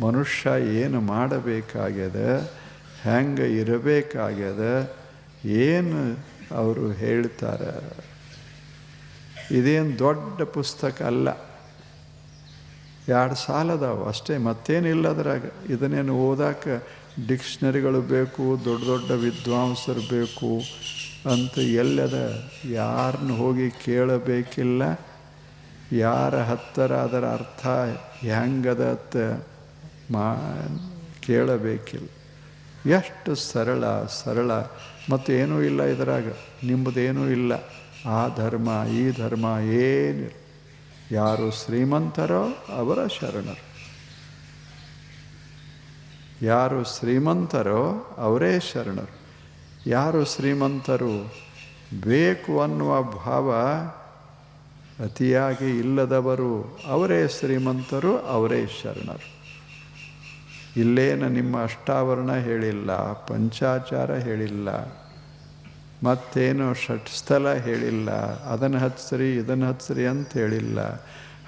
ಮನುಷ್ಯ ಏನು ಮಾಡಬೇಕಾಗ್ಯದ, ಹೆಂಗೆ ಇರಬೇಕಾಗ್ಯದ, ಏನು ಅವರು ಹೇಳ್ತಾರೆ. ಇದೇನು ದೊಡ್ಡ ಪುಸ್ತಕ ಅಲ್ಲ. ಎರಡು ಸಾಲದಾವು ಅಷ್ಟೇ ಮತ್ತೇನಿಲ್ಲ ಅದ್ರಾಗ ಇದನ್ನೇನು ಓದಾಕ ಡಿಕ್ಷನರಿಗಳು ಬೇಕು, ದೊಡ್ಡ ದೊಡ್ಡ ವಿದ್ವಾಂಸರು ಬೇಕು ಅಂತ ಎಲ್ಲದ ಯಾರನ್ನ ಹೋಗಿ ಕೇಳಬೇಕಿಲ್ಲ. ಯಾರ ಹತ್ತರ ಅದರ ಅರ್ಥ ಹೆಂಗದ ಅಂತ ಮಾ, ಕೇಳಬೇಕಿಲ್ಲ. ಎಷ್ಟು ಸರಳ ಸರಳ, ಮತ್ತು ಏನೂ ಇಲ್ಲ ಇದರಾಗ ನಿಮ್ಮದೇನೂ ಇಲ್ಲ. ಆ ಧರ್ಮ, ಈ ಧರ್ಮ ಏನಿಲ್ಲ. ಯಾರು ಶ್ರೀಮಂತರೋ ಅವರ ಶರಣರು. ಯಾರು ಶ್ರೀಮಂತರೋ ಅವರೇ ಶರಣರು. ಯಾರು ಶ್ರೀಮಂತರು ಬೇಕು ಅನ್ನುವ ಭಾವ ಅತಿಯಾಗಿ ಇಲ್ಲದವರು ಅವರೇ ಶ್ರೀಮಂತರು, ಅವರೇ ಶರಣರು. ಇಲ್ಲೇನು ನಿಮ್ಮ ಅಷ್ಟಾವರಣ ಹೇಳಿಲ್ಲ, ಪಂಚಾಚಾರ ಹೇಳಿಲ್ಲ, ಮತ್ತೇನು ಷಟ್ಸ್ಥಲ ಹೇಳಿಲ್ಲ, ಅದನ್ನು ಹಚ್ಚ್ರಿ ಇದನ್ನು ಹಚ್ಚ್ರಿ ಅಂತ ಹೇಳಿಲ್ಲ,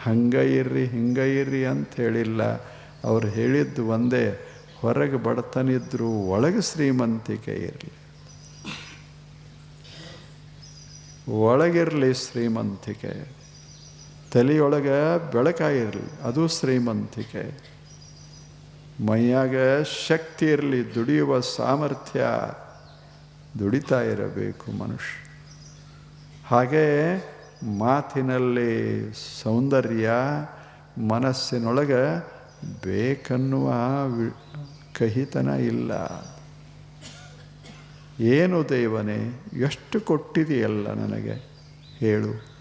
ಹಂಗೆ ಇರ್ರಿ, ಹಿಂಗೆ ಇರ್ರಿ ಅಂತ ಹೇಳಿಲ್ಲ. ಅವ್ರು ಹೇಳಿದ್ದು ಒಂದೇ, ಹೊರಗೆ ಬಡತನಿದ್ರು, ಒಳಗೆ ಶ್ರೀಮಂತಿಕೆ ಇರಲಿ. ಒಳಗಿರಲಿ ಶ್ರೀಮಂತಿಕೆ. ತಲೆಯೊಳಗೆ ಬೆಳಕಾಗಿರಲಿ, ಅದು ಶ್ರೀಮಂತಿಕೆ. ಮೈಯಾಗ ಶಕ್ತಿ ಇರಲಿ, ದುಡಿಯುವ ಸಾಮರ್ಥ್ಯ ದುಡಿತಾ ಇರಬೇಕು ಮನುಷ್ಯ. ಹಾಗೆ ಮಾತಿನಲ್ಲಿ ಸೌಂದರ್ಯ ಮನಸ್ಸಿನೊಳಗೆ ಬೇಕನ್ನುವ ಕಹಿತನ ಇಲ್ಲ. ಏನು ದೇವನೇ, ಎಷ್ಟು ಕೊಟ್ಟಿದೆಯಲ್ಲ ನನಗೆ? ಹೇಳು.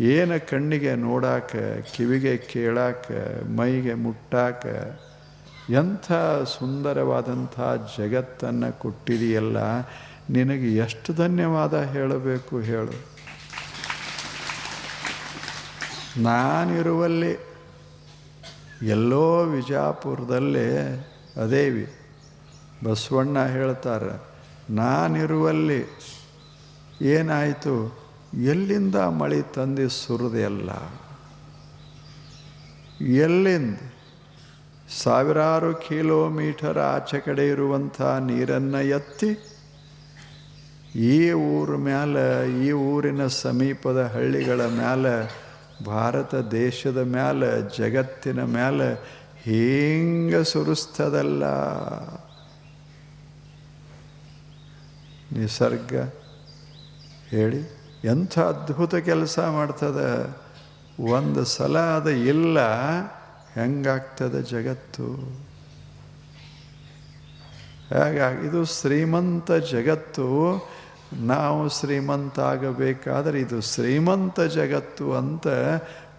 ಏನ ಕಣ್ಣಿಗೆ ನೋಡಾಕ, ಕಿವಿಗೆ ಕೇಳಾಕ, ಮೈಗೆ ಮುಟ್ಟಾಕ ಎಂಥ ಸುಂದರವಾದಂಥ ಜಗತ್ತನ್ನು ಕೊಟ್ಟಿದೆಯಲ್ಲ, ನಿನಗೆ ಎಷ್ಟು ಧನ್ಯವಾದ ಹೇಳಬೇಕು ಹೇಳು. ನಾನಿರುವಲ್ಲಿ ಎಲ್ಲೋ ವಿಜಾಪುರದಲ್ಲಿ ಅದೇವಿ. ಬಸವಣ್ಣ ಹೇಳ್ತಾರೆ, ನಾನಿರುವಲ್ಲಿ ಏನಾಯಿತು? ಎಲ್ಲಿಂದ ಮಳೆ ತಂದು ಸುರಿದೆಯಲ್ಲ ಎಲ್ಲಿಂದ? ಸಾವಿರಾರು ಕಿಲೋಮೀಟರ್ ಆಚೆ ಕಡೆ ಇರುವಂಥ ನೀರನ್ನು ಎತ್ತಿ ಈ ಊರ ಮ್ಯಾಲೆ, ಈ ಊರಿನ ಸಮೀಪದ ಹಳ್ಳಿಗಳ ಮ್ಯಾಲೆ, ಭಾರತ ದೇಶದ ಮ್ಯಾಲೆ, ಜಗತ್ತಿನ ಮ್ಯಾಲೆ ಹಿಂಗೆ ಸುರಿಸ್ತದಲ್ಲ. ನಿಸರ್ಗ ಹೇಳಿ ಎಂಥ ಅದ್ಭುತ ಕೆಲಸ ಮಾಡ್ತದೆ. ಒಂದು ಸಲ ಅದು ಇಲ್ಲ. ಹೆಂಗಾಗ್ತದೆ ಜಗತ್ತು? ಹಾಗಾಗಿ ಇದು ಶ್ರೀಮಂತ ಜಗತ್ತು. ನಾವು ಶ್ರೀಮಂತ ಆಗಬೇಕಾದರೆ ಇದು ಶ್ರೀಮಂತ ಜಗತ್ತು ಅಂತ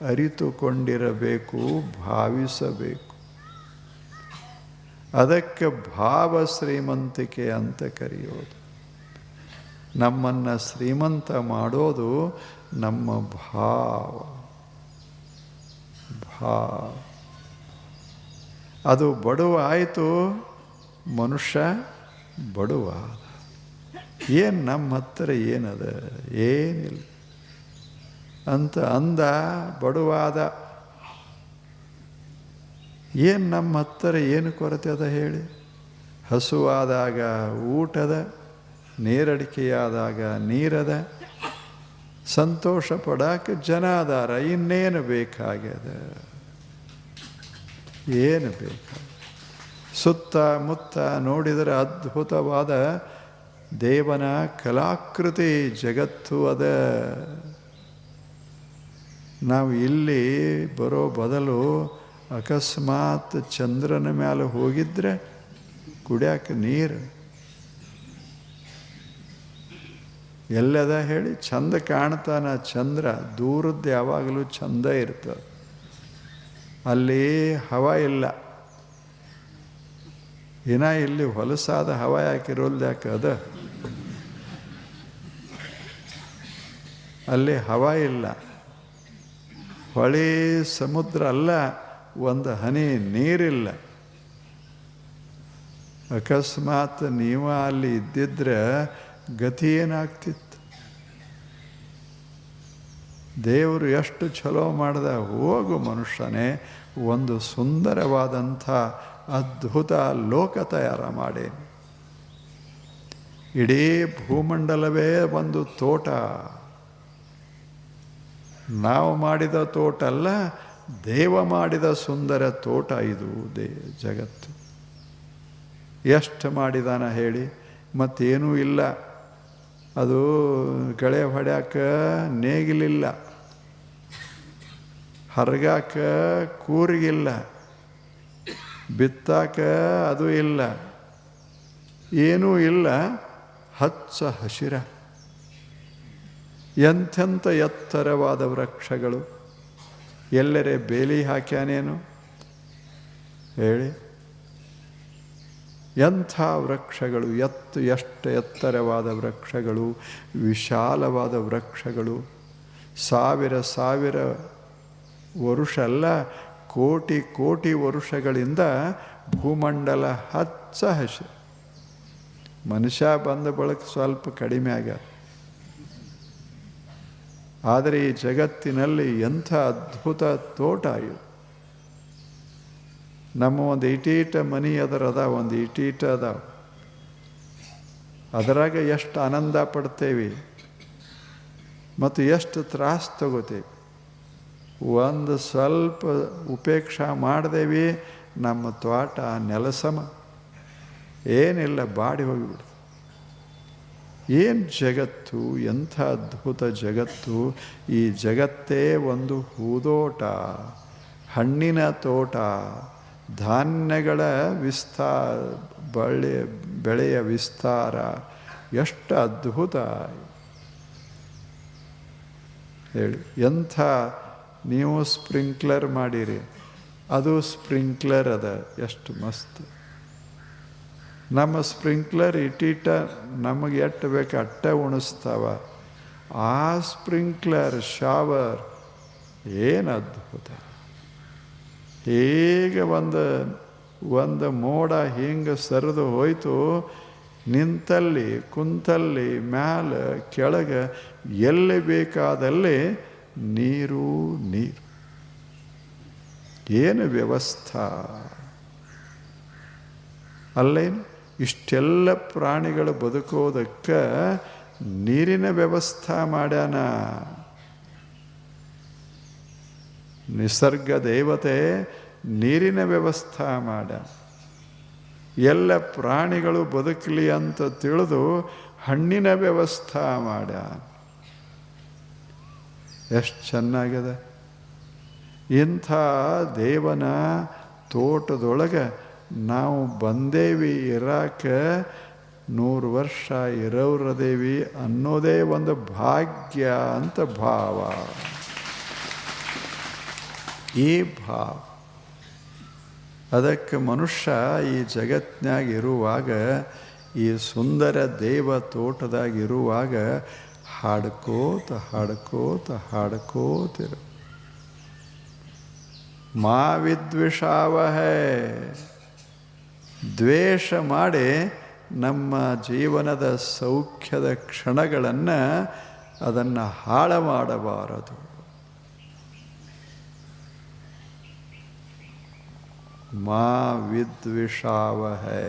ಅರಿತುಕೊಂಡಿರಬೇಕು, ಭಾವಿಸಬೇಕು. ಅದಕ್ಕೆ ಭಾವ ಶ್ರೀಮಂತಿಕೆ ಅಂತ ಕರೆಯೋದು. ನಮ್ಮನ್ನು ಶ್ರೀಮಂತ ಮಾಡೋದು ನಮ್ಮ ಭಾವ. ಭಾವ. ಅದು ಬಡವ ಆಯಿತು, ಮನುಷ್ಯ ಬಡವ. ಏನು ನಮ್ಮ ಹತ್ತಿರ ಏನದ? ಏನಿಲ್ಲ. ಅಂತ ಅಂದ ಬಡವಾದ ಏನು ನಮ್ಮ ಹತ್ತಿರ ಏನು ಕೊರತೆ ಅದ ಹೇಳಿ? ಹಸುವಾದಾಗ ಊಟದ ನೇರಡಿಕೆಯಾದಾಗ ನೀರದ, ಸಂತೋಷ ಪಡಕ್ಕೆ ಜನ ಅದಾರ, ಇನ್ನೇನು ಬೇಕಾಗ್ಯದ? ಏನು ಬೇಕು? ಸುತ್ತ ಮುತ್ತ ನೋಡಿದರೆ ಅದ್ಭುತವಾದ ದೇವನ ಕಲಾಕೃತಿ ಜಗತ್ತು ಅದ. ನಾವು ಇಲ್ಲಿ ಬರೋ ಬದಲು ಅಕಸ್ಮಾತ್ ಚಂದ್ರನ ಮೇಲೆ ಹೋಗಿದ್ರೆ ಕುಡಿಯಾಕ ನೀರು? ಎಲ್ಲದ ಹೇಳಿ ಚಂದ ಕಾಣ್ತಾನ ಚಂದ್ರ ದೂರದ್ದು ಯಾವಾಗಲೂ ಚಂದ ಇರ್ತದೆ. ಅಲ್ಲಿ ಹವ ಇಲ್ಲ. ಇನ್ನ ಇಲ್ಲಿ ಹೊಲಸಾದ ಹವ ಯಾಕಿರೋಲ್ದು ಯಾಕೆ ಅದು? ಅಲ್ಲಿ ಹವ ಇಲ್ಲ. ಹೊಳೆ ಸಮುದ್ರ ಅಲ್ಲ, ಒಂದು ಹನಿ ನೀರಿಲ್ಲ. ಅಕಸ್ಮಾತ್ ನೀವು ಅಲ್ಲಿ ಇದ್ದಿದ್ರೆ ಗತಿ ಏನಾಗ್ತಿತ್ತು? ದೇವರು ಎಷ್ಟು ಚಲೋ ಮಾಡಿದ, ಹೋಗು ಮನುಷ್ಯನೇ, ಒಂದು ಸುಂದರವಾದಂಥ ಅದ್ಭುತ ಲೋಕ ತಯಾರ ಮಾಡಿ. ಇಡೀ ಭೂಮಂಡಲವೇ ಒಂದು ತೋಟ. ನಾವು ಮಾಡಿದ ತೋಟ ಅಲ್ಲ, ದೇವ ಮಾಡಿದ ಸುಂದರ ತೋಟ ಇದು ದೇ, ಜಗತ್ತು. ಎಷ್ಟು ಮಾಡಿದಾನ ಹೇಳಿ, ಮತ್ತೇನೂ ಇಲ್ಲ. ಅದು ಗಳೆ ಹೊಡ್ಯಾಕ ನೇಗಿಲಿಲ್ಲ. ಹರಗಾಕ ಕೂರಿಗಿಲ್ಲ, ಬಿತ್ತಾಕ ಅದು ಇಲ್ಲ, ಏನೂ ಇಲ್ಲ, ಹಚ್ಚ ಹಸಿರ. ಎಂಥೆಂಥ ಎತ್ತರವಾದ ವೃಕ್ಷಗಳು ಎಲ್ಲರೆ ಬೇಲಿ ಹಾಕ್ಯಾನೇನು? ಹೇಳಿ. ಎಂಥ ವೃಕ್ಷಗಳು, ಎತ್ತು, ಎಷ್ಟು ಎತ್ತರವಾದ ವೃಕ್ಷಗಳು, ವಿಶಾಲವಾದ ವೃಕ್ಷಗಳು, ಸಾವಿರ ಸಾವಿರ ವರುಷ ಅಲ್ಲ ಕೋಟಿ ಕೋಟಿ ವರುಷಗಳಿಂದ ಭೂಮಂಡಲ ಹಚ್ಚ ಹಸಿ ಮನುಷ್ಯ ಬಂದ ಬಳಕ ಸ್ವಲ್ಪ ಕಡಿಮೆ ಆಗ್ಯದ. ಆದರೆ ಈ ಜಗತ್ತಿನಲ್ಲಿ ಎಂಥ ಅದ್ಭುತ ತೋಟ ಇದು. ನಮ್ಮ ಒಂದು ಇಟೀಟ ಮನಿ ಅದರ ಅದಾವ ಒಂದು ಇಟೀಟ ಅದಾವ. ಅದರಾಗ ಎಷ್ಟು ಆನಂದ ಪಡ್ತೇವೆ. ಮತ್ತು ಎಷ್ಟು ತ್ರಾಸ ತಗೋತೇವೆ. ಒಂದು ಸ್ವಲ್ಪ ಉಪೇಕ್ಷ ಮಾಡ್ದೇವಿ, ನಮ್ಮ ತೋಟ ನೆಲಸಮ. ಏನಿಲ್ಲ, ಬಾಡಿ ಹೋಗಿಬಿಡ್ತು. ಏನು ಜಗತ್ತು, ಎಂಥ ಅದ್ಭುತ ಜಗತ್ತು, ಈ ಜಗತ್ತೇ ಒಂದು ಹೂದೋಟ, ಹಣ್ಣಿನ ತೋಟ, ಧಾನ್ಯಗಳ ವಿಸ್ತಾರ, ಬಳ್ಳಿ, ಬೆಳೆಯ ವಿಸ್ತಾರ, ಎಷ್ಟು ಅದ್ಭುತ. ಹೇಳಿ, ಎಂಥ ನೀವು ಸ್ಪ್ರಿಂಕ್ಲರ್ ಮಾಡಿರಿ. ಅದು ಸ್ಪ್ರಿಂಕ್ಲರ್ ಅದ, ಎಷ್ಟು ಮಸ್ತ್. ನಮ್ಮ ಸ್ಪ್ರಿಂಕ್ಲರ್ ಇಟೀಟ ನಮಗೆ ಎಟ್ಟು ಬೇಕು ಅಟ್ಟೆ ಉಣಿಸ್ತಾವ. ಆ ಸ್ಪ್ರಿಂಕ್ಲರ್ ಶಾವರ್ ಏನು ಅದ್ಭುತ. ಹೇಗೆ ಒಂದು ಒಂದು ಮೋಡ ಹಿಂಗೆ ಸರಿದು ಹೋಯ್ತು, ನಿಂತಲ್ಲಿ, ಕುಂತಲ್ಲಿ, ಮ್ಯಾಲ, ಕೆಳಗೆ ಎಲ್ಲಿ ಬೇಕಾದಲ್ಲಿ ನೀರು ನೀರು. ಏನು ವ್ಯವಸ್ಥಾ? ಅಲ್ಲೇನು? ಇಷ್ಟೆಲ್ಲ ಪ್ರಾಣಿಗಳು ಬದುಕೋದಕ್ಕೆ ನೀರಿನ ವ್ಯವಸ್ಥೆ ಮಾಡ್ಯಾನ. ನಿಸರ್ಗ ದೇವತೆ ನೀರಿನ ವ್ಯವಸ್ಥೆ ಮಾಡ್ಯಾನ. ಎಲ್ಲ ಪ್ರಾಣಿಗಳು ಬದುಕಲಿ ಅಂತ ತಿಳಿದು ಹಣ್ಣಿನ ವ್ಯವಸ್ಥೆ ಮಾಡ್ಯಾನ. ಎಷ್ಟು ಚೆನ್ನಾಗಿದೆ. ಇಂಥ ದೇವನ ತೋಟದೊಳಗೆ ನಾವು ಬಂದೇವಿ ಇರಾಕ ನೂರು ವರ್ಷ ಇರೋರದೇವಿ ಅನ್ನೋದೇ ಒಂದು ಭಾಗ್ಯ ಅಂತ ಭಾವ. ಈ ಭಾವ. ಅದಕ್ಕೆ ಮನುಷ್ಯ ಈ ಜಗತ್ತಿನಾಗಿರುವಾಗ ಈ ಸುಂದರ ದೇವ ತೋಟದಾಗಿರುವಾಗ ಹಾಡ್ಕೋತ ಹಾಡ್ಕೋತ, ಹಾಡ್ಕೋತಿರು. ಮಾ ವಿದ್ವಿಷಾವಹೇ ದ್ವೇಷ ಮಾಡಿ ನಮ್ಮ ಜೀವನದ ಸೌಖ್ಯದ ಕ್ಷಣಗಳನ್ನು ಅದನ್ನು ಹಾಳು ಮಾಡಬಾರದು ಮಾ ವಿದ್ವಿಷಾವಹೇ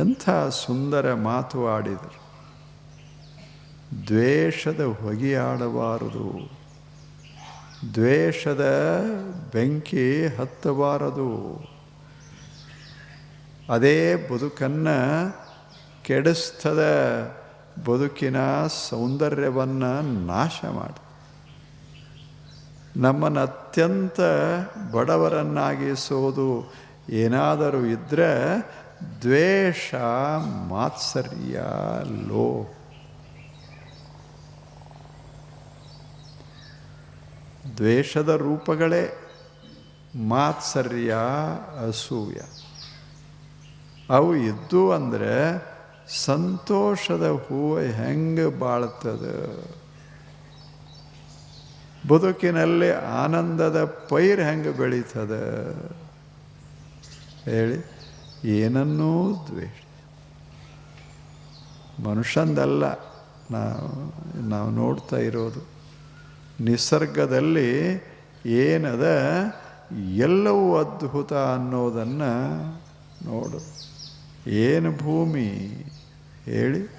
ಎಂಥ ಸುಂದರ ಮಾತು ಆಡಿದರು. ದ್ವೇಷದ ಹೊಗೆಯಾಡಬಾರದು. ದ್ವೇಷದ ಬೆಂಕಿ ಹತ್ತಬಾರದು. ಅದೇ ಬದುಕನ್ನು ಕೆಡಿಸ್ತದ ಬದುಕಿನ ಸೌಂದರ್ಯವನ್ನು ನಾಶ ಮಾಡಿ. ನಮ್ಮನ್ನು ಅತ್ಯಂತ ಬಡವರನ್ನಾಗಿಸೋದು ಏನಾದರೂ ಇದ್ದರೆ ದ್ವೇಷ ಮಾತ್ಸರ್ಯ ದ್ವೇಷದ ರೂಪಗಳೇ ಮಾತ್ಸರ್ಯ ಅಸೂಯ. ಅವು ಇದ್ದು ಅಂದರೆ ಸಂತೋಷದ ಹೂವು ಹೆಂಗೆ ಬಾಳ್ತದ? ಬದುಕಿನಲ್ಲಿ ಆನಂದದ ಪೈರು ಹೆಂಗೆ ಬೆಳೀತದ? ಹೇಳಿ. ಏನನ್ನೂ ದ್ವೇಷ. ಮನುಷ್ಯಂದಲ್ಲ. ನಾವು ನಾವು ನೋಡ್ತಾ ಇರೋದು. ನಿಸರ್ಗದಲ್ಲಿ ಏನದ ಎಲ್ಲವೂ ಅದ್ಭುತ ಅನ್ನೋದನ್ನು ನೋಡು. ಏನು ಭೂಮಿ? ಹೇಳಿ.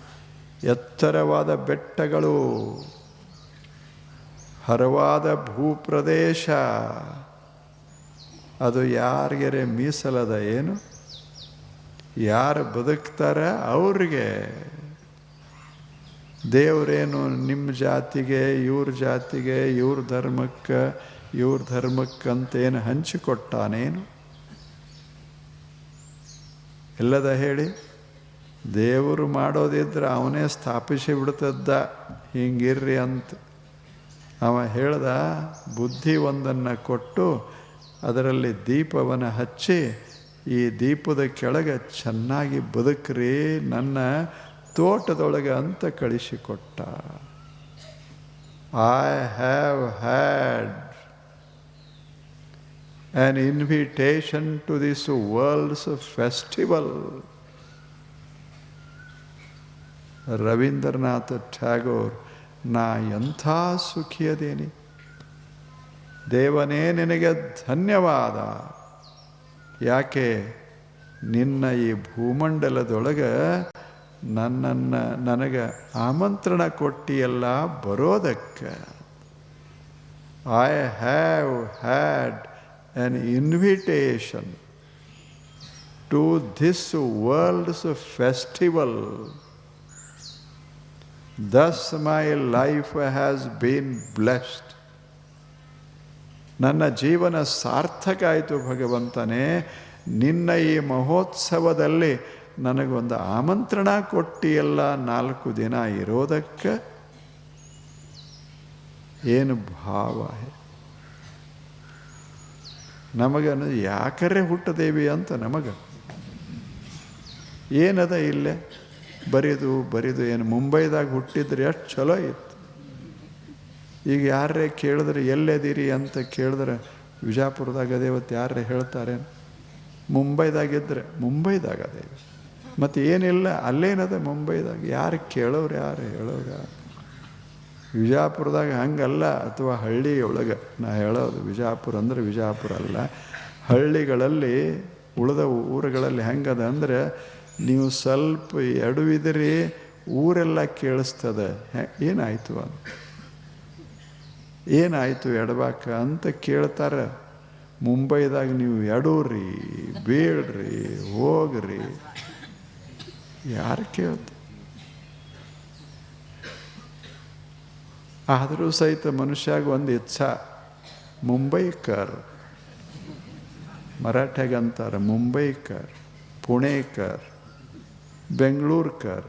ಎತ್ತರವಾದ ಬೆಟ್ಟಗಳು, ಹರವಾದ ಭೂಪ್ರದೇಶ, ಅದು ಯಾರಿಗೆರೆ ಮೀಸಲದ ಏನು? ಯಾರು ಬದುಕ್ತಾರೆ ಅವ್ರಿಗೆ? ದೇವರೇನು ನಿಮ್ಮ ಜಾತಿಗೆ, ಇವ್ರ ಜಾತಿಗೆ, ಇವ್ರ ಧರ್ಮಕ್ಕೆ, ಇವ್ರ ಧರ್ಮಕ್ಕಂತೇನು ಹಂಚಿಕೊಟ್ಟಾನೇನು? ಎಲ್ಲದ ಹೇಳಿ? ದೇವರು ಮಾಡೋದಿದ್ರೆ ಅವನೇ ಸ್ಥಾಪಿಸಿ ಬಿಡ್ತದ್ದ, ಹಿಂಗಿರ್ರಿ ಅಂತ. ಅವ ಹೇಳ್ದ, ಬುದ್ಧಿ ಒಂದನ್ನು ಕೊಟ್ಟು ಅದರಲ್ಲಿ ದೀಪವನ್ನು ಹಚ್ಚಿ, ಈ ದೀಪದ ಕೆಳಗೆ ಚೆನ್ನಾಗಿ ಬದುಕ್ರಿ, ನನ್ನ ತೋಟದೊಳಗೆ ಅಂತ ಕಳಿಸಿಕೊಟ್ಟ. I have had an invitation to this worlds festival Rabindranath Tagore ನಾ ಎಂಥ ಸುಖಿಯದೇನಿ? ದೇವನೇ ನಿನಗೆ ಧನ್ಯವಾದ. ಯಾಕೆ? ನಿನ್ನ ಈ ಭೂಮಂಡಲದೊಳಗೆ ನನ್ನನ್ನು ನನಗೆ ಆಮಂತ್ರಣ ಕೊಟ್ಟಿಯಲ್ಲ ಬರೋದಕ್ಕೆ. I have had an invitation to this worlds festival thus my life has been blessed ನನ್ನ ಜೀವನ ಸಾರ್ಥಕ ಆಯಿತು ಭಗವಂತನೇ. ನಿನ್ನ ಈ ಮಹೋತ್ಸವದಲ್ಲಿ ನನಗೊಂದು ಆಮಂತ್ರಣ ಕೊಟ್ಟಿಯಲ್ಲ ನಾಲ್ಕು ದಿನ ಇರೋದಕ್ಕೆ? ಏನು ಭಾವ ನಮಗೆ ಯಾಕರೆ ಹುಟ್ಟದೇವಿ ಅಂತ ನಮಗೆ? ಏನದ ಇಲ್ಲೇ? ಬರಿದು ಬರಿದು, ಏನು ಮುಂಬೈದಾಗ ಹುಟ್ಟಿದ್ರೆ ಎಷ್ಟು ಚಲೋ ಇತ್ತು. ಈಗ ಯಾರೇ ಕೇಳಿದ್ರೆ ಎಲ್ಲದಿರಿ ಅಂತ ಕೇಳಿದ್ರೆ ವಿಜಾಪುರದಾಗ ಅದೇವತ್ತು ಯಾರೇ ಹೇಳ್ತಾರೆ? ಮುಂಬೈದಾಗಿದ್ದರೆ ಮುಂಬೈದಾಗ ಅದೇವಿ ಮತ್ತು ಏನಿಲ್ಲ, ಅಲ್ಲೇನದ ಮುಂಬೈದಾಗ. ಯಾರು ಕೇಳೋರು ಯಾರು, ಹೇಳೋರು ವಿಜಾಪುರದಾಗ ಹಂಗಲ್ಲ, ಅಥವಾ ಹಳ್ಳಿ ಒಳಗೆ ನಾ ಹೇಳೋದು ವಿಜಾಪುರ ಅಂದರೆ ವಿಜಾಪುರ ಅಲ್ಲ. ಹಳ್ಳಿಗಳಲ್ಲಿ, ಉಳಿದ ಊರುಗಳಲ್ಲಿ ಹೆಂಗದ ಅಂದರೆ, ನೀವು ಸ್ವಲ್ಪ ಎಡವಿದ್ರಿ, ಊರೆಲ್ಲ ಕೇಳಿಸ್ತದೆ. ಏನಾಯಿತು ಅಂತ ಏನಾಯಿತು ಎಡಬಾಕ ಅಂತ ಕೇಳ್ತಾರೆ. ಮುಂಬೈದಾಗ ನೀವು ಎಡೂರಿ ಬೇಡ್ರಿ ಹೋಗ್ರಿ. ಯಾರು ಕೇಳ್ತ ಆದರೂ ಸಹಿತ ಮನುಷ್ಯಾಗ ಒಂದು ಇಚ್ಛಾ, ಮುಂಬೈಕರ್. ಮರಾಠ್ಯಾಗ ಅಂತಾರೆ, ಮುಂಬೈಕರ್, ಪುಣೇಕರ್, ಬೆಂಗಳೂರ್ಕರ್.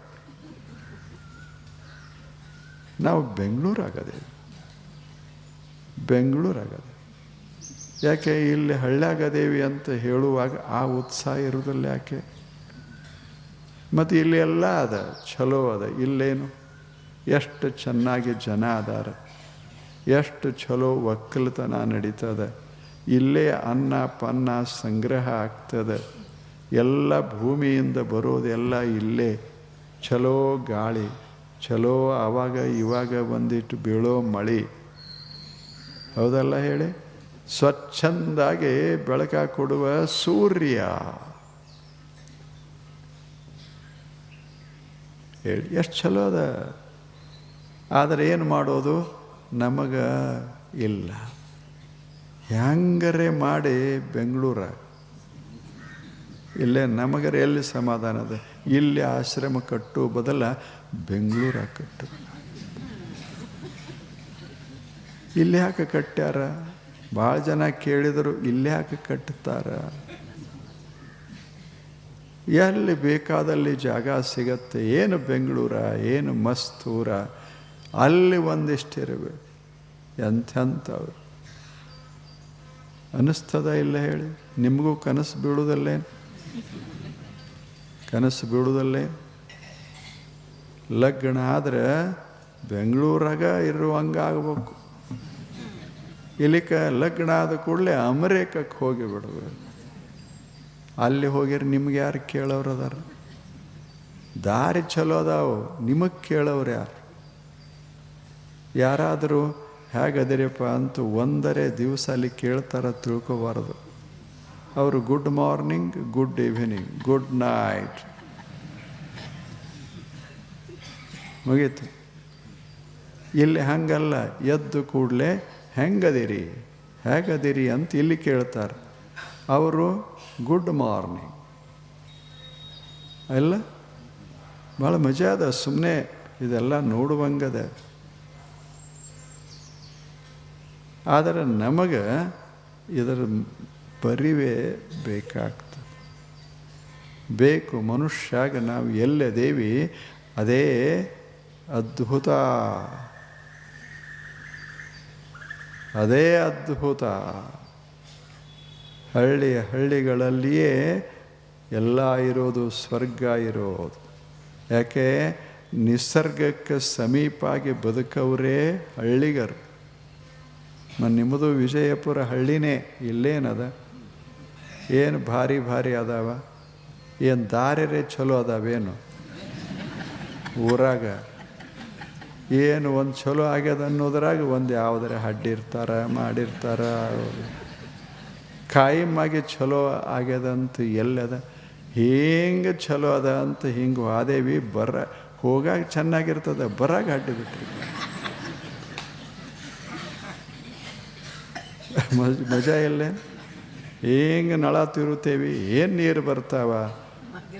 ನಾವು ಬೆಂಗಳೂರು ಬೆಂಗಳೂರಾಗದೆ. ಯಾಕೆ ಇಲ್ಲಿ ಹಳ್ಳ್ಯಾಗದೇವಿ ಅಂತ ಹೇಳುವಾಗ ಆ ಉತ್ಸಾಹ ಇರುವುದಿಲ್ಲ ಯಾಕೆ? ಮತ್ತು ಇಲ್ಲಿ ಎಲ್ಲ ಅದ ಚಲೋ ಅದ. ಇಲ್ಲೇನು? ಎಷ್ಟು ಚೆನ್ನಾಗಿ ಜನ ಅದಾರ. ಎಷ್ಟು ಚಲೋ ಒಕ್ಕಲತನ ನಡೀತದ. ಇಲ್ಲೇ ಅನ್ನ, ಪನ್ನ, ಸಂಗ್ರಹ ಆಗ್ತದೆ. ಎಲ್ಲ ಭೂಮಿಯಿಂದ ಬರೋದೆಲ್ಲ ಇಲ್ಲೇ. ಚಲೋ ಗಾಳಿ ಚಲೋ ಆವಾಗ ಇವಾಗ ಒಂದಿಟ್ಟು ಬೀಳೋ ಮಳೆ. ಹೌದಲ್ಲ ಹೇಳಿ? ಸ್ವಚ್ಛಂದಾಗಿ ಬೆಳಕ ಕೊಡುವ ಸೂರ್ಯ. ಹೇಳಿ, ಎಷ್ಟು ಚಲೋ ಅದ. ಆದರೆ ಏನು ಮಾಡೋದು? ನಮಗೆ ಇಲ್ಲ. ಹೆಂಗರೆ ಮಾಡಿ ಬೆಂಗಳೂರ? ಇಲ್ಲೇ ನಮಗರೆ ಎಲ್ಲಿ ಸಮಾಧಾನ ಅದ? ಇಲ್ಲಿ ಆಶ್ರಮ ಕಟ್ಟು ಬದಲ ಬೆಂಗಳೂರ ಕಟ್ಟು. ಇಲ್ಲಿ ಯಾಕೆ ಕಟ್ಟ್ಯಾರ? ಭಾಳ ಜನ ಕೇಳಿದರು, ಇಲ್ಲಿ ಯಾಕೆ ಕಟ್ಟುತ್ತಾರ ಎಲ್ಲಿ ಬೇಕಾದಲ್ಲಿ ಜಾಗ ಸಿಗತ್ತೆ. ಏನು ಬೆಂಗಳೂರ, ಏನು ಮಸ್ತೂರ, ಅಲ್ಲಿ ಒಂದಿಷ್ಟಿರಬೇಕು ಎಂಥೆಂಥವ್ರು ಅನ್ನಿಸ್ತದ ಇಲ್ಲ ಹೇಳಿ. ನಿಮಗೂ ಕನಸು ಬೀಳುವುದಲ್ಲೇ ಕನಸು ಬೀಳುವುದಲ್ಲೇ ಲಗ್ನ ಆದರೆ ಬೆಂಗಳೂರಾಗ ಇರುವಂಗೆ ಆಗಬೇಕು ಇಲ್ಲಿಕ ಲಗ್ನ ಆದ ಕೂಡಲೇ ಅಮೆರಿಕಕ್ಕೆ ಹೋಗಿ ಬಿಡಬೇಕು ಅಲ್ಲಿ ಹೋಗಿರಿ, ನಿಮ್ಗೆ ಯಾರು ಕೇಳೋರು ಅದಾರ? ದಾರಿ ಚಲೋ ಅದಾವು, ನಿಮಗೆ ಕೇಳೋರು ಯಾರು? ಯಾರಾದರೂ ಹೇಗದಿರಪ್ಪ ಅಂತ ಒಂದರೆ ದಿವಸ ಅಲ್ಲಿ ಕೇಳ್ತಾರ, ತಿಳ್ಕೋಬಾರದು. ಅವರು good morning good evening good night ಮುಗೀತು. ಇಲ್ಲಿ ಹಂಗಲ್ಲ, ಎದ್ದು ಕೂಡಲೇ ಹೆಂಗದಿರಿ, ಹೇಗದಿರಿ ಅಂತ ಇಲ್ಲಿ ಕೇಳ್ತಾರೆ. ಅವರು ಗುಡ್ ಮಾರ್ನಿಂಗ್ ಅಲ್ಲ? ಭಾಳ ಮಜಾ ಅದ ಸುಮ್ಮನೆ ಇದೆಲ್ಲ ನೋಡುವಂಗದ. ಆದರೆ ನಮಗೆ ಇದರ ಪರಿವೇ ಬೇಕಾಗ್ತದೆ. ಬೇಕು ಮನುಷ್ಯಾಗ ನಾವು ಎಲ್ಲದೇವಿ ಅದೇ ಅದ್ಭುತ. ಅದೇ ಅದ್ಭುತ. ಹಳ್ಳಿ ಹಳ್ಳಿಗಳಲ್ಲಿಯೇ ಎಲ್ಲ ಇರೋದು ಸ್ವರ್ಗ ಇರೋದು. ಯಾಕೆ? ನಿಸರ್ಗಕ್ಕೆ ಸಮೀಪಾಗಿ ಬದುಕವರೇ ಹಳ್ಳಿಗರು. ನಿಮ್ಮದು ವಿಜಯಪುರ ಹಳ್ಳಿನೇ ಇಲ್ಲೇನದ? ಏನು ಭಾರಿ ಭಾರಿ ಅದಾವ? ಏನು ದಾರಿರೇ ಚಲೋ ಅದಾವೇನು? ಊರಾಗ ಏನು ಒಂದು ಚಲೋ ಆಗ್ಯದ ಅನ್ನೋದ್ರಾಗ ಒಂದು ಯಾವುದರ ಹಡ್ಡಿರ್ತಾರ ಮಾಡಿರ್ತಾರ. ಕಾಯಮ್ಮಾಗಿ ಚಲೋ ಆಗ್ಯದಂತ ಎಲ್ಲದ, ಹಿಂಗೆ ಚಲೋ ಅದ ಅಂತ ಹಿಂಗೆ ವಾದೇವಿ ಬರ, ಹೋಗಾಗ ಚೆನ್ನಾಗಿರ್ತದೆ, ಬರಾಗ ಅಡ್ಡಿ ಬಿಟ್ರಿ. ಮಜ್, ಮಜಾ ಇಲ್ಲ? ಹಿಂಗೆ ನಳ ತಿರುತ್ತೇವಿ ಏನು ನೀರು ಬರ್ತಾವ?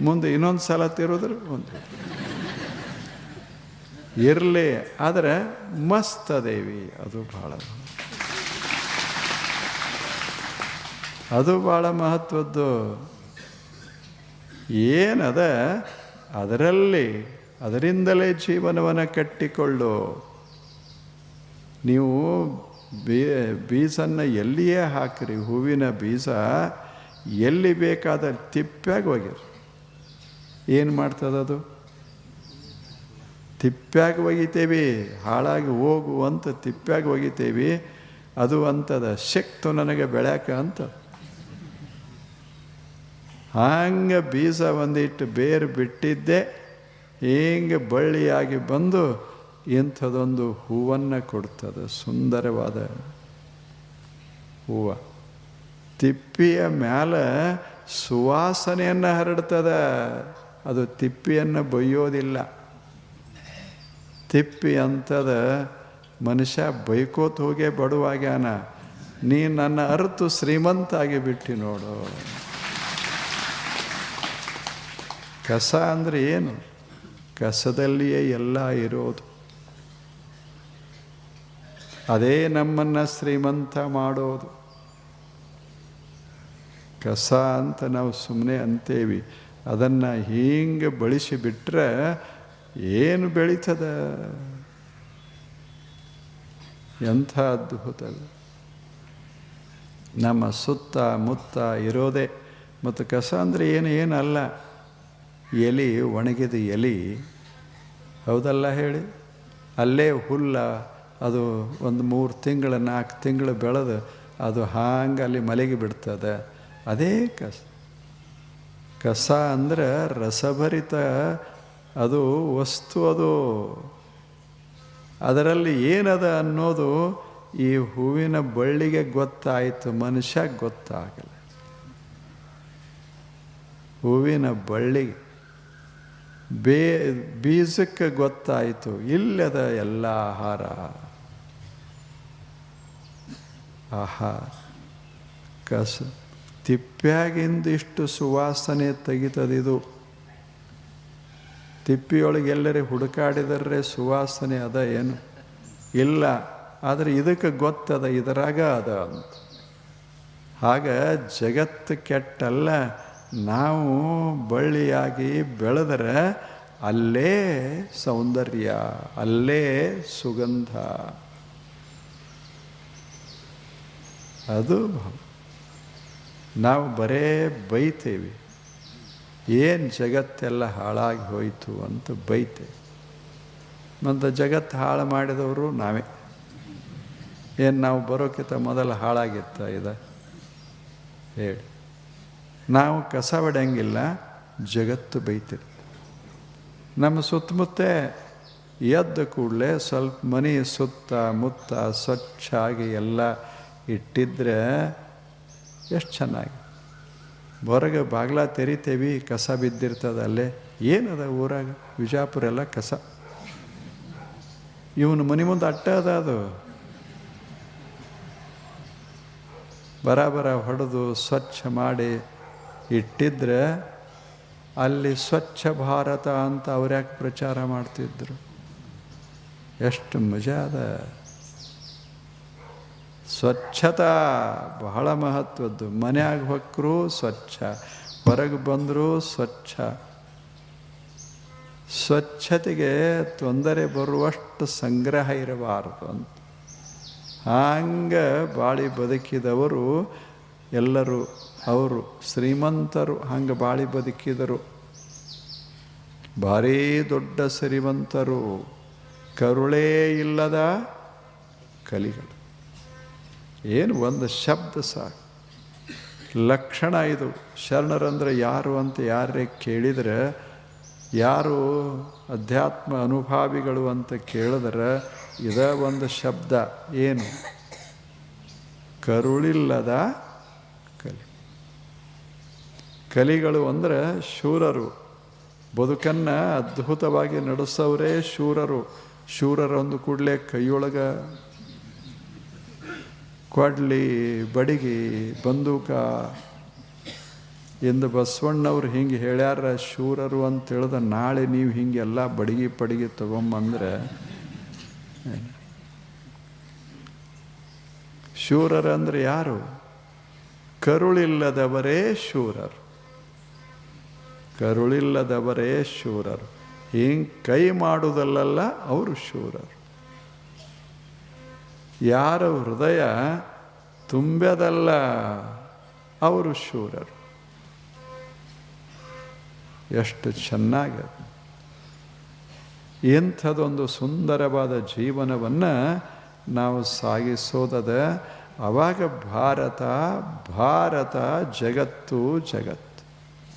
ಮುಂದೆ ಇನ್ನೊಂದು ಸಲ ತಿರುದ್ರೆ ಒಂದು. ಇರಲಿ, ಆದರೆ ಮಸ್ತ್ ಅದೇವಿ, ಅದು ಭಾಳ. ಅದು ಭಾಳ ಮಹತ್ವದ್ದು. ಏನದ? ಅದರಲ್ಲಿ, ಅದರಿಂದಲೇ ಜೀವನವನ್ನು ಕಟ್ಟಿಕೊಳ್ಳು. ನೀವು ಬೀ, ಬೀಜನ್ನು ಎಲ್ಲಿಯೇ ಹಾಕಿರಿ, ಹೂವಿನ ಬೀಜ ಎಲ್ಲಿ ಬೇಕಾದ ತಿಪ್ಪಾಗಿ ಹೋಗಿರಿ ಏನು ಮಾಡ್ತದದು ತಿಪ್ಪಾಗಿ ಒಗಿತೇವಿ, ಹಾಳಾಗಿ ಹೋಗು ಅಂತ ತಿಪ್ಪಾಗಿ ಒಗಿತೇವಿ. ಅದು ಅಂತದ ಶಕ್ತು ನನಗೆ ಬೆಳ್ಯಾಕ ಅಂತ. ಹಂಗೆ ಬೀಜ ಒಂದಿಟ್ಟು ಬೇರು ಬಿಟ್ಟಿದ್ದೆ, ಹಿಂಗೆ ಬಳ್ಳಿಯಾಗಿ ಬಂದು ಇಂಥದೊಂದು ಹೂವನ್ನು ಕೊಡ್ತದೆ, ಸುಂದರವಾದ ಹೂವು. ತಿಪ್ಪಿಯ ಮೇಲೆ ಸುವಾಸನೆಯನ್ನು ಹರಡ್ತದೆ, ಅದು ತಿಪ್ಪಿಯನ್ನು ಬೈಯೋದಿಲ್ಲ ತಿಪ್ಪಿ ಅಂತದ ಮನುಷ್ಯ ಬೈಕೋತ ಹೋಗೇ ಬಡವಾಗ್ಯಾನ ನೀ ನನ್ನ ಅರ್ತು ಶ್ರೀಮಂತ ಆಗಿ ಬಿಟ್ಟು ನೋಡು. ಕಸ ಅಂದರೆ ಏನು? ಕಸದಲ್ಲಿಯೇ ಎಲ್ಲ ಇರೋದು. ಅದೇ ನಮ್ಮನ್ನು ಶ್ರೀಮಂತ ಮಾಡೋದು. ಕಸ ಅಂತ ನಾವು ಸುಮ್ಮನೆ ಅಂತೇವಿ. ಅದನ್ನು ಹೀಗೆ ಬಳಸಿ ಬಿಟ್ಟರೆ ಏನು ಬೆಳೀತದ? ಎಂಥ ಅದ್ಭುತ. ನಮ್ಮ ಸುತ್ತ ಮುತ್ತ ಇರೋದೇ. ಮತ್ತು ಕಸ ಅಂದರೆ ಏನು? ಏನಲ್ಲ. ಎಲಿ, ಒಣಗಿದ ಎಲಿ. ಹೌದಲ್ಲ ಹೇಳಿ? ಅಲ್ಲೇ ಹುಲ್ಲ, ಅದು ಒಂದು ಮೂರು ತಿಂಗಳು, ನಾಲ್ಕು ತಿಂಗಳು ಬೆಳೆದು ಅದು ಹಾಂಗೆ ಅಲ್ಲಿ ಮಲಗಿ ಬಿಡ್ತದೆ. ಅದೇ ಕಸ. ಕಸ ಅಂದ್ರೆ ರಸಭರಿತ, ಅದು ವಸ್ತು ಅದು. ಅದರಲ್ಲಿ ಏನದ ಅನ್ನೋದು ಈ ಹೂವಿನ ಬಳ್ಳಿಗೆ ಗೊತ್ತಾಯಿತು, ಮನುಷ್ಯ ಗೊತ್ತಾಗಲ್ಲ. ಹೂವಿನ ಬಳ್ಳಿಗೆ ಬೇ, ಬೀಜಕ್ಕೆ ಗೊತ್ತಾಯಿತು, ಇಲ್ಲದ ಎಲ್ಲ ಆಹಾರ. ಆಹಾ, ಕಸ, ತಿಪ್ಪ್ಯಾಗಿಂದ ಇಷ್ಟು ಸುವಾಸನೆ ತೆಗಿತದಿದು. ತಿಪ್ಪಿಯೊಳಗೆ ಎಲ್ಲರೇ ಹುಡುಕಾಡಿದರೆ ಸುವಾಸನೆ ಅದ ಏನು? ಇಲ್ಲ, ಆದರೆ ಇದಕ್ಕೆ ಗೊತ್ತದ, ಇದರಾಗ ಅದ ಅಂತ. ಆಗ ಜಗತ್ತು ಕೆಟ್ಟಲ್ಲ. ನಾವು ಬಳ್ಳಿಯಾಗಿ ಬೆಳೆದರೆ ಅಲ್ಲೇ ಸೌಂದರ್ಯ, ಅಲ್ಲೇ ಸುಗಂಧ. ಅದು. ನಾವು ಬರೇ ಬೈತೇವೆ. ಏನು ಜಗತ್ತೆಲ್ಲ ಹಾಳಾಗಿ ಹೋಯಿತು ಅಂತ ಬೈತೆ. ಮತ್ತು ಜಗತ್ತು ಹಾಳು ಮಾಡಿದವರು ನಾವೇ. ಏನು ನಾವು ಬರೋಕ್ಕಿಂತ ಮೊದಲು ಹಾಳಾಗಿತ್ತ ಇದೆ? ಹೇಳಿ. ನಾವು ಕಸ ಹೊಡೆಯಂಗಿಲ್ಲ ಜಗತ್ತು ಬೈತಿರಿ ನಮ್ಮ ಸುತ್ತಮುತ್ತ ಎದ್ದ ಕೂಡಲೇ ಸ್ವಲ್ಪ ಮನೆ ಸುತ್ತ ಮುತ್ತ ಸ್ವಚ್ಛಾಗಿ ಎಲ್ಲ ಇಟ್ಟಿದ್ರೆ ಎಷ್ಟು ಚೆನ್ನಾಗಿ. ಹೊರಗೆ ಬಾಗ್ಲ ತೆರಿತೇವಿ, ಕಸ ಬಿದ್ದಿರ್ತದೆ ಅಲ್ಲೇ. ಏನದ ಊರಾಗ? ವಿಜಾಪುರ ಎಲ್ಲ ಕಸ. ಇವನು ಮನೆ ಮುಂದೆ ಅಟ್ಟ ಅದ ಅದು. ಬರಾಬರ ಹೊಡೆದು ಸ್ವಚ್ಛ ಮಾಡಿ ಇಟ್ಟಿದ್ರೆ ಅಲ್ಲಿ ಸ್ವಚ್ಛ ಭಾರತ ಅಂತ ಅವ್ರ್ಯಾಕೆ ಪ್ರಚಾರ ಮಾಡ್ತಿದ್ರು? ಎಷ್ಟು ಮಜಾ ಅದ. ಸ್ವಚ್ಛತಾ ಬಹಳ ಮಹತ್ವದ್ದು. ಮನೆಯಾಗ ಹೊಕ್ಕರು ಸ್ವಚ್ಛ ಹೊರಗೆ ಬಂದರೂ ಸ್ವಚ್ಛ. ಸ್ವಚ್ಛತೆಗೆ ತೊಂದರೆ ಬರುವಷ್ಟು ಸಂಗ್ರಹ ಇರಬಾರದು ಅಂತ. ಹಂಗೆ ಬಾಳಿ ಬದುಕಿದವರು ಎಲ್ಲರೂ ಅವರು ಶ್ರೀಮಂತರು, ಹಂಗೆ ಬಾಳಿ ಬದುಕಿದರು. ಭಾರೀ ದೊಡ್ಡ ಶ್ರೀಮಂತರು, ಕರುಳೇ ಇಲ್ಲದ ಕಲಿಗಳು. ಏನು ಒಂದು ಶಬ್ದ ಸಾಕು. ಲಕ್ಷಣ ಇದು. ಶರಣರಂದ್ರೆ ಯಾರು ಅಂತ ಯಾರೇ ಕೇಳಿದರೆ, ಯಾರು ಅಧ್ಯಾತ್ಮ ಅನುಭಾವಿಗಳು ಅಂತ ಕೇಳಿದ್ರೆ ಇದ ಒಂದು ಶಬ್ದ. ಏನು? ಕರುಳಿಲ್ಲದ ಕಲಿಗಳು ಅಂದರೆ ಶೂರರು. ಬದುಕನ್ನು ಅದ್ಭುತವಾಗಿ ನಡೆಸೋರೇ ಶೂರರು. ಶೂರರೊಂದು ಕೂಡಲೇ ಕೈಯೊಳಗ ಕೊಡ್ಲಿ ಬಡಿಗಿ, ಬಂದೂಕ ಎಂದು ಬಸವಣ್ಣವ್ರು ಹಿಂಗೆ ಹೇಳ್ಯಾರ, ಶೂರರು ಅಂತ ಹೇಳಿದ ನಾಳೆ ನೀವು ಹಿಂಗೆಲ್ಲ ಬಡಿಗೆ ಪಡಿಗೆ ತಗೊಂಬಂದ್ರೆ ಶೂರರಂದ್ರೆ ಯಾರು? ಕರುಳಿಲ್ಲದವರೇ ಶೂರರು. ಕರುಳಿಲ್ಲದವರೇ ಶೂರರು. ಹಿಂಗೆ ಕೈ ಮಾಡುವುದಲ್ಲ ಅವರು ಶೂರರು. ಯಾರ ಹೃದಯ ತುಂಬದಲ್ಲ ಅವರು ಶೂರರು. ಎಷ್ಟು ಚೆನ್ನಾಗಿ ಇಂಥದೊಂದು ಸುಂದರವಾದ ಜೀವನವನ್ನು ನಾವು ಸಾಗಿಸೋದದ ಅವಾಗ ಭಾರತ ಭಾರತ ಜಗತ್ತು ಜಗತ್ತು.